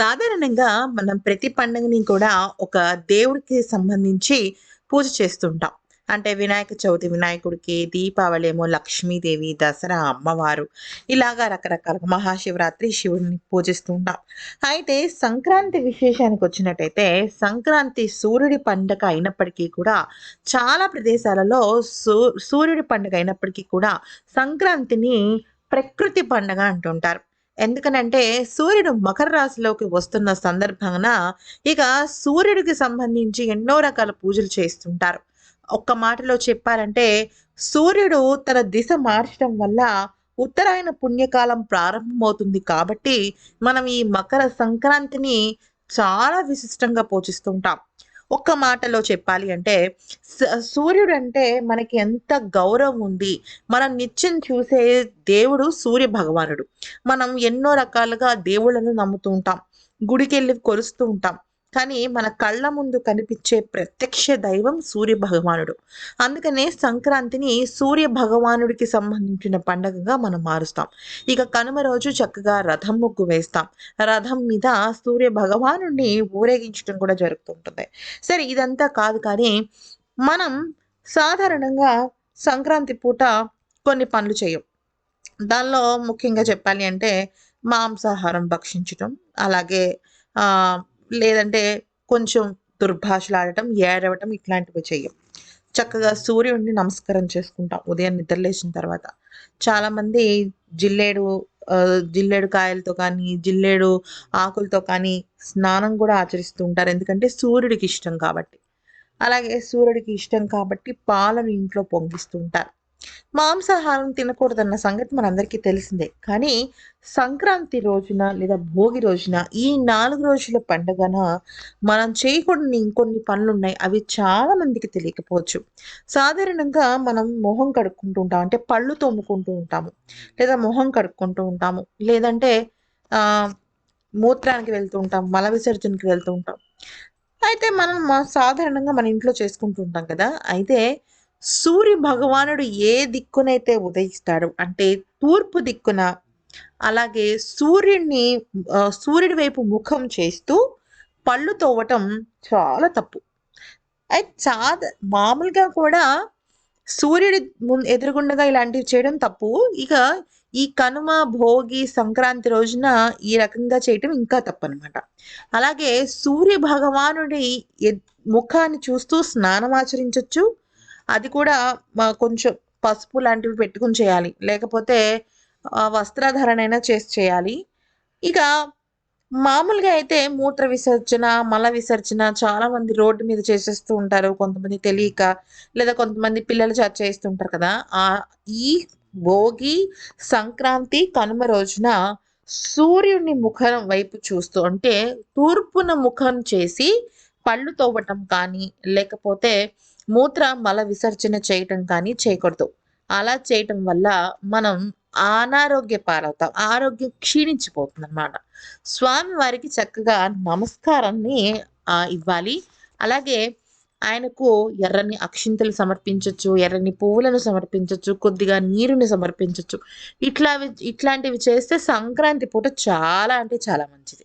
సాధారణంగా మనం ప్రతి పండుగని కూడా ఒక దేవుడికి సంబంధించి పూజ చేస్తుంటాం. అంటే వినాయక చవితి వినాయకుడికి దీపావళి ఏమో లక్ష్మీదేవి దసరా అమ్మవారు ఇలాగా రకరకాల మహాశివరాత్రి శివుడిని పూజిస్తూ ఉంటాం. అయితే సంక్రాంతి విశేషానికి వచ్చినట్టయితే సంక్రాంతి సూర్యుడి పండగ అయినప్పటికీ కూడా చాలా ప్రదేశాలలో సూ సూర్యుడి పండుగ అయినప్పటికీ కూడా సంక్రాంతిని ప్రకృతి పండుగ అంటుంటారు. ఎందుకనంటే సూర్యుడు మకర రాశిలోకి వస్తున్న సందర్భంగా ఇక సూర్యుడికి సంబంధించి ఎన్నో రకాల పూజలు చేస్తుంటారు. ఒక్క మాటలో చెప్పాలంటే సూర్యుడు తన దిశ మార్చడం వల్ల ఉత్తరాయణ పుణ్యకాలం ప్రారంభమవుతుంది కాబట్టి మనం ఈ మకర సంక్రాంతిని చాలా విశిష్టంగా పోషిస్తుంటాం. ఒక్క మాటలో చెప్పాలి అంటే స- సూర్యుడు అంటే మనకి ఎంత గౌరవం ఉంది. మనం నిత్యం చూసే దేవుడు సూర్య భగవానుడు మనం ఎన్నో రకాలుగా దేవుళ్ళను నమ్ముతూ ఉంటాం. గుడికి వెళ్ళి కొలుస్తూ ఉంటాం. కానీ మన కళ్ళ ముందు కనిపించే ప్రత్యక్ష దైవం సూర్య భగవానుడు. అందుకనే సంక్రాంతిని సూర్య భగవానుడికి సంబంధించిన పండగగా మనం మారుస్తాం. ఇక కనుమ రోజు చక్కగా రథం ముగ్గు వేస్తాం. రథం మీద సూర్య భగవానుడిని ఊరేగించడం కూడా జరుగుతుంటుంది. సరే ఇదంతా కాదు కానీ మనం సాధారణంగా సంక్రాంతి పూట కొన్ని పనులు చేయం. దానిలో ముఖ్యంగా చెప్పాలి అంటే మాంసాహారం భక్షించటం అలాగే లేదంటే కొంచెం దుర్భాషలాడటం ఏడవటం ఇట్లాంటివి చెయ్యం. చక్కగా సూర్యుడిని నమస్కారం చేసుకుంటాం ఉదయం నిద్రలేసిన తర్వాత. చాలామంది జిల్లేడు జిల్లేడు కాయలతో కానీ జిల్లేడు ఆకులతో కానీ స్నానం కూడా ఆచరిస్తూ ఉంటారు. ఎందుకంటే సూర్యుడికి ఇష్టం కాబట్టి. అలాగే సూర్యుడికి ఇష్టం కాబట్టి పాలను ఇంట్లో పొంగిస్తూ ఉంటారు. మాంసాహారం తినకూడదన్న సంగతి మనందరికీ తెలిసిందే. కానీ సంక్రాంతి రోజున లేదా భోగి రోజున ఈ నాలుగు రోజుల పండుగన మనం చేయకూడని ఇంకొన్ని పనులు ఉన్నాయి అవి చాలా మందికి తెలియకపోవచ్చు. సాధారణంగా మనం మొహం కడుక్కుంటూ ఉంటాం. అంటే పళ్ళు తోముకుంటూ ఉంటాము. లేదా మొహం కడుక్కుంటూ ఉంటాము. లేదంటే మూత్రానికి వెళ్తూ ఉంటాం. మల విసర్జనకి వెళ్తూ ఉంటాం. అయితే మనం సాధారణంగా మన ఇంట్లో చేసుకుంటూ ఉంటాం కదా. అయితే సూర్య భగవానుడు ఏ దిక్కునైతే ఉదయిస్తాడో అంటే తూర్పు దిక్కున అలాగే సూర్యుడిని సూర్యుడి వైపు ముఖం చేస్తూ పళ్ళు తోవటం చాలా తప్పు. అయితే చాద మామూలుగా కూడా సూర్యుడి ముందు ఎదురుగుండగా ఇలాంటివి చేయడం తప్పు. ఇక ఈ కనుమ భోగి సంక్రాంతి రోజున ఈ రకంగా చేయటం ఇంకా తప్పు అనమాట అలాగే సూర్య భగవానుడి ముఖాన్ని చూస్తూ స్నానం ఆచరించవచ్చు అది కూడా కొంచెం పసుపు లాంటివి పెట్టుకుని చేయాలి. లేకపోతే వస్త్రధారణైనా చేసి చేయాలి. ఇక మామూలుగా అయితే మూత్ర విసర్జన మల విసర్జన చాలా మంది రోడ్డు మీద చేసేస్తూ ఉంటారు. కొంతమంది తెలియక లేదా కొంతమంది పిల్లలు చ- చేస్తుంటారు కదా. ఆ ఈ భోగి సంక్రాంతి కనుమ రోజున సూర్యుని ముఖం వైపు చూస్తూ అంటే తూర్పున ముఖం చేసి పళ్ళు తోవటం కానీ లేకపోతే మూత్ర మల విసర్జన చేయటం కానీ చేయకూడదు. అలా చేయటం వల్ల మనం అనారోగ్య పాలవుతాం. ఆరోగ్యం క్షీణించిపోతుంది అనమాట స్వామి వారికి చక్కగా నమస్కారాన్ని ఇవ్వాలి. అలాగే ఆయనకు ఎర్రని అక్షింతలు సమర్పించవచ్చు ఎర్రని పువ్వులను సమర్పించవచ్చు కొద్దిగా నీరుని సమర్పించవచ్చు ఇట్లా ఇట్లాంటివి చేస్తే సంక్రాంతి పూట చాలా అంటే చాలా మంచిది.